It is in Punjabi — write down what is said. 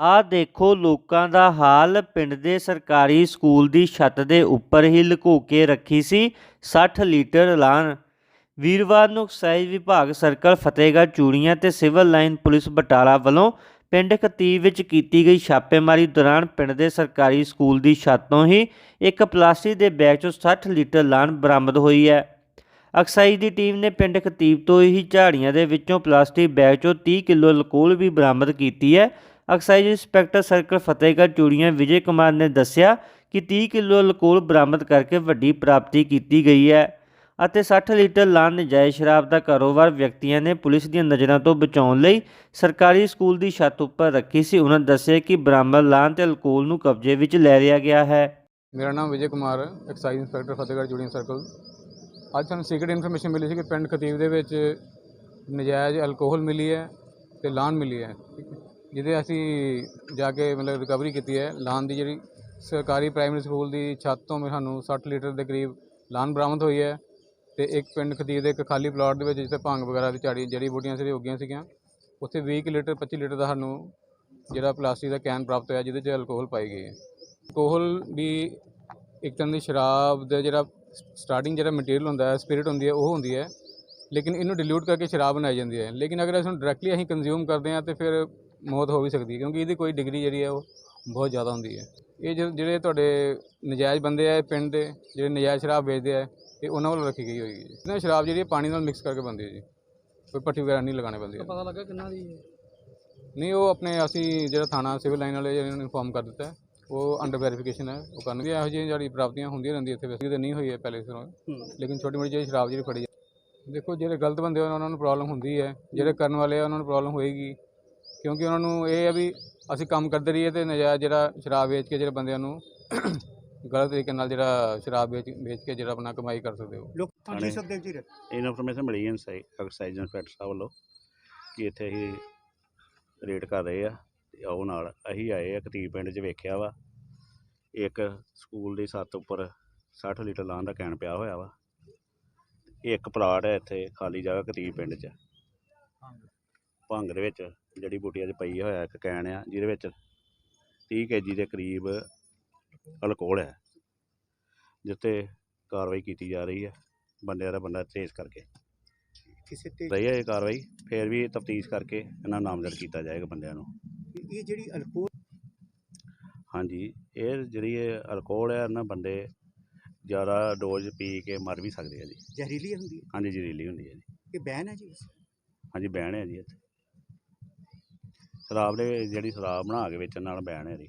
ਆਹ ਦੇਖੋ ਲੋਕਾਂ ਦਾ ਹਾਲ। ਪਿੰਡ ਦੇ ਸਰਕਾਰੀ ਸਕੂਲ ਦੀ ਛੱਤ ਦੇ ਉੱਪਰ ਹੀ ਲੁਕੋ ਕੇ ਰੱਖੀ ਸੀ 60 ਲੀਟਰ ਐਲਾਨ। ਵੀਰਵਾਰ ਨੂੰ ਐਕਸਾਈਜ਼ ਵਿਭਾਗ ਸਰਕਲ ਫਤਿਹਗੜ੍ਹ ਚੂੜੀਆਂ ਤੇ ਸਿਵਲ ਲਾਈਨ ਪੁਲਿਸ ਬਟਾਲਾ ਵੱਲੋਂ ਪਿੰਡ ਖਤੀਬ ਵਿੱਚ ਕੀਤੀ ਗਈ ਛਾਪੇਮਾਰੀ ਦੌਰਾਨ ਪਿੰਡ ਦੇ ਸਰਕਾਰੀ ਸਕੂਲ ਦੀ ਛੱਤ ਤੋਂ ਹੀ ਇੱਕ ਪਲਾਸਟਿਕ ਦੇ ਬੈਗ 'ਚੋਂ 60 ਲੀਟਰ ਲਾਨ ਬਰਾਮਦ ਹੋਈ ਹੈ। ਅਕਸਾਈ ਦੀ ਟੀਮ ਨੇ ਪਿੰਡ ਖਤੀਬ ਤੋਂ ਹੀ ਝਾੜੀਆਂ ਦੇ ਵਿੱਚੋਂ ਪਲਾਸਟਿਕ ਬੈਗ 'ਚੋਂ 30 ਕਿਲੋ ਅਲਕੋਹਲ ਵੀ ਬਰਾਮਦ ਕੀਤੀ ਹੈ। Excise inspector circle Fatehgarh Churian Vijay Kumar ਨੇ ਦੱਸਿਆ ਕਿ 30 ਕਿਲੋ ਅਲਕੋਹਲ ਬਰਾਮਦ ਕਰਕੇ ਵੱਡੀ ਪ੍ਰਾਪਤੀ ਕੀਤੀ ਗਈ ਹੈ ਅਤੇ 60 ਲੀਟਰ ਲਾਨ ਨਜਾਇਜ਼ ਸ਼ਰਾਬ ਦਾ ਕਾਰੋਬਾਰ ਵਿਅਕਤੀਆਂ ਨੇ ਪੁਲਿਸ ਦੀਆਂ ਨਜ਼ਰਾਂ ਤੋਂ ਬਚਾਉਣ ਲਈ ਸਰਕਾਰੀ ਸਕੂਲ ਦੀ ਛੱਤ ਉੱਪਰ ਰੱਖੀ ਸੀ। ਉਹਨਾਂ ਦੱਸਿਆ ਕਿ ਬਰਾਮਦ ਲਾਨ ਤੇ ਅਲਕੋਹਲ ਨੂੰ ਕਬਜ਼ੇ ਵਿੱਚ ਲੈ ਲਿਆ ਗਿਆ ਹੈ। ਮੇਰਾ ਨਾਮ ਵਿਜੇ ਕੁਮਾਰ ਐਕਸਾਈਜ਼ ਇੰਸਪੈਕਟਰ ਫਤਿਹਗੜ੍ਹ ਜੁੜੀਆਂ ਸਰਕਲ। ਅੱਜ ਸਾਨੂੰ ਸੀਕ੍ਰੀਟ ਇਨਫੋਰਮੇਸ਼ਨ ਮਿਲੀ ਸੀ ਕਿ ਪਿੰਡ ਖਤੀਬ ਦੇ ਵਿੱਚ ਨਜਾਇਜ਼ ਅਲਕੋਹਲ ਮਿਲੀ ਹੈ ਤੇ ਲਾਨ ਮਿਲੀ ਹੈ। ਜਿਹਦੇ ਅਸੀਂ ਜਾ ਕੇ ਮਤਲਬ ਰਿਕਵਰੀ ਕੀਤੀ ਹੈ ਲਾਨ ਦੀ ਜਿਹੜੀ ਸਰਕਾਰੀ ਪ੍ਰਾਇਮਰੀ ਸਕੂਲ ਦੀ ਛੱਤ ਤੋਂ ਸਾਨੂੰ 60 ਲੀਟਰ ਦੇ ਕਰੀਬ ਲਾਨ ਬਰਾਮਦ ਹੋਈ ਹੈ ਤੇ ਇੱਕ ਪਿੰਡ ਖਤੀਬ ਦੇ ਇੱਕ ਖਾਲੀ ਪਲਾਟ ਦੇ ਵਿੱਚ ਜਿੱਥੇ ਭੰਗ ਵਗੈਰਾ ਦੀ ਝਾੜੀ, ਜੜੀ ਬੂਟੀਆਂ ਸੀ ਉੱਗੀਆਂ ਸੀਗੀਆਂ, ਉੱਥੇ 20 ਕੁ ਲੀਟਰ 25 ਲੀਟਰ ਦਾ ਸਾਨੂੰ ਜਿਹੜਾ ਪਲਾਸਟਿਕ ਦਾ ਕੈਨ ਪ੍ਰਾਪਤ ਹੋਇਆ ਜਿਹਦੇ 'ਚ ਅਲਕੋਹਲ ਪਾਈ ਗਈ ਹੈ। ਅਲਕੋਹਲ ਵੀ ਇੱਕ ਤਰ੍ਹਾਂ ਦੀ ਸ਼ਰਾਬ ਦਾ ਜਿਹੜਾ ਸਟਾਰਟਿੰਗ ਜਿਹੜਾ ਮਟੀਰੀਅਲ ਹੁੰਦਾ ਹੈ ਸਪਿਰਿਟ ਹੁੰਦੀ ਹੈ, ਉਹ ਹੁੰਦੀ ਹੈ, ਲੇਕਿਨ ਇਹਨੂੰ ਡਿਲੂਟ ਕਰਕੇ ਸ਼ਰਾਬ ਬਣਾਈ ਜਾਂਦੀ ਹੈ। ਲੇਕਿਨ ਅਗਰ ਇਸ ਨੂੰ ਡਾਇਰੈਕਟਲੀ ਅਸੀਂ ਕੰਜ਼ਿਊਮ ਕਰਦੇ ਹਾਂ ਤੇ ਫਿਰ ਮੌਤ ਹੋ ਵੀ ਸਕਦੀ ਹੈ ਕਿਉਂਕਿ ਇਹਦੀ ਕੋਈ ਡਿਗਰੀ ਜਿਹੜੀ ਹੈ ਉਹ ਬਹੁਤ ਜ਼ਿਆਦਾ ਹੁੰਦੀ ਹੈ। ਇਹ ਜਿਹੜੇ ਤੁਹਾਡੇ ਨਜਾਇਜ਼ ਬੰਦੇ ਆ ਪਿੰਡ ਦੇ ਜਿਹੜੇ ਨਜਾਇਜ਼ ਸ਼ਰਾਬ ਵੇਚਦੇ ਆ ਇਹ ਉਹਨਾਂ ਵੱਲੋਂ ਰੱਖੀ ਗਈ ਹੋਈ ਹੈ ਇਹਨਾਂ ਸ਼ਰਾਬ ਜਿਹੜੀ ਪਾਣੀ ਨਾਲ ਮਿਕਸ ਕਰਕੇ ਬਣਦੀ ਹੈ ਜੀ। ਕੋਈ ਪੱਟੀ ਵਗੈਰਾ ਨਹੀਂ ਲਗਾਉਣੀ ਪੈਂਦੀ। ਹੈ ਪਤਾ ਲੱਗਾ ਕਿੰਨਾ ਦੀ? ਨਹੀਂ ਉਹ ਆਪਣੇ ਅਸੀਂ ਜਿਹੜਾ ਥਾਣਾ ਸਿਵਲ ਲਾਈਨ ਵਾਲੇ ਜਿਹਨਾਂ ਨੂੰ ਇਨਫੋਰਮ ਕਰ ਦਿੱਤਾ ਉਹ ਅੰਡਰ ਵੈਰੀਫਿਕੇਸ਼ਨ ਹੈ ਉਹ ਕਰਨਗੇ। ਇਹੋ ਜਿਹੀਆਂ ਜਿਹੜੀ ਪ੍ਰਾਪਤੀਆਂ ਹੁੰਦੀਆਂ ਰਹਿੰਦੀਆਂ ਇੱਥੇ ਵੈਸੇ। ਤਾਂ ਨਹੀਂ ਹੋਈ ਹੈ ਪਹਿਲੇ ਸਿਰੋਂ ਲੇਕਿਨ ਛੋਟੀ ਮੋਟੀ ਜਿਹੜੀ ਸ਼ਰਾਬ ਜਿਹੜੀ ਫੜੀ ਦੇਖੋ ਜਿਹੜੇ ਗਲਤ ਬੰਦੇ ਉਹਨਾਂ ਨੂੰ ਪ੍ਰੋਬਲਮ ਹੁੰਦੀ ਹੈ। ਜਿਹੜੇ ਕਰਨ ਵਾਲੇ ਆ ਉਹਨਾਂ ਨੂੰ ਪ੍ਰੋਬਲਮ ਹੋਏਗੀ। ਕਿਉਂਕਿ ਉਹਨਾਂ ਨੂੰ ਇਹ ਹੈ ਵੀ ਅਸੀਂ ਕੰਮ ਕਰਦੇ ਰਹੀਏ ਤੇ ਨਜਾਇਜ਼ ਜਿਹੜਾ ਸ਼ਰਾਬ ਵੇਚ ਕੇ ਜਿਹੜੇ ਬੰਦਿਆਂ ਨੂੰ ਗਲਤ ਤਰੀਕੇ ਨਾਲ ਜਿਹੜਾ ਸ਼ਰਾਬ ਵੇਚ ਵੇਚ ਕੇ ਜਿਹੜਾ ਆਪਣਾ ਕਮਾਈ ਕਰ ਸਕਦੇ ਹੋ। ਲੋਕ ਥਾਣੇ- ਹਾਂਜੀ ਸੁਖਦੇਵ ਜੀ ਇਨਫੋਰਮੇਸ਼ਨ ਮਿਲੀ ਹੈ ਐਕਸਾਈਜ਼ ਇੰਸਪੈਕਟਰ ਸਾਹਿਬ ਵੱਲੋਂ ਕਿ ਇੱਥੇ ਅਸੀਂ ਰੇਡ ਕਰ ਰਹੇ ਆ ਤੇ ਆਓ ਨਾਲ। ਅਸੀਂ ਆਏ ਆ ਕਤੀਬ ਪਿੰਡ 'ਚ ਵੇਖਿਆ ਵਾ। ਇੱਕ ਸਕੂਲ ਦੀ ਛੱਤ ਉੱਪਰ 60 ਲੀਟਰ ਲਾਣ ਦਾ ਕੈਨ ਪਿਆ ਹੋਇਆ ਵਾ। ਇੱਕ ਪਲਾਟ ਹੈ ਇੱਥੇ ਖਾਲੀ ਜਗ੍ਹਾ ਕਤੀਬ ਪਿੰਡ 'ਚ। ਭੰਗ ਦੇ ਵਿੱਚ ਜੜੀ ਬੂਟੀਆਂ 'ਚ ਪਈ ਹੋਇਆ ਇੱਕ ਕੈਨ ਆ ਜਿਹਦੇ ਵਿੱਚ 30 ਕੇਜੀ ਦੇ ਕਰੀਬ ਅਲਕੋਹਲ ਹੈ ਜਿੱਤੇ ਕਾਰਵਾਈ ਕੀਤੀ ਜਾ ਰਹੀ ਹੈ ਬੰਦਿਆਂ ਦਾ ਬੰਦਾ ਟ੍ਰੇਸ ਕਰਕੇ। ਕਿਸੇ ਤੇ ਰਹੀ ਹੈ ਇਹ ਕਾਰਵਾਈ ਫਿਰ ਵੀ ਤਫਤੀਸ਼ ਕਰਕੇ ਇਹਨਾਂ ਨੂੰ ਨਾਮਜ਼ਦ ਕੀਤਾ ਜਾਏਗਾ ਬੰਦਿਆਂ ਨੂੰ। ਇਹ ਜਿਹੜੀ ਅਲਕੋਹਲ ਹਾਂਜੀ ਇਹ ਜਿਹੜੀ ਇਹ ਅਲਕੋਹਲ ਹੈ ਨਾ ਬੰਦੇ ਜ਼ਿਆਦਾ ਡੋਜ਼ ਪੀ ਕੇ ਮਰ ਵੀ ਸਕਦੇ ਆ ਜੀ। ਜ਼ਹਿਰੀਲੀ ਹੁੰਦੀ ਹੈ? ਹਾਂਜੀ ਜ਼ਹਿਰੀਲੀ ਹੁੰਦੀ ਹੈ ਜੀ। ਇਹ ਬੈਨ ਹੈ ਜੀ? ਹਾਂਜੀ ਬੈਨ ਹੈ ਜੀ ਇੱਥੇ। ਸ਼ਰਾਬ ਦੇ ਜਿਹੜੀ ਸ਼ਰਾਬ ਬਣਾ ਕੇ ਵੇਚਣ ਨਾਲ ਬੈਨ ਹੈ ਜੀ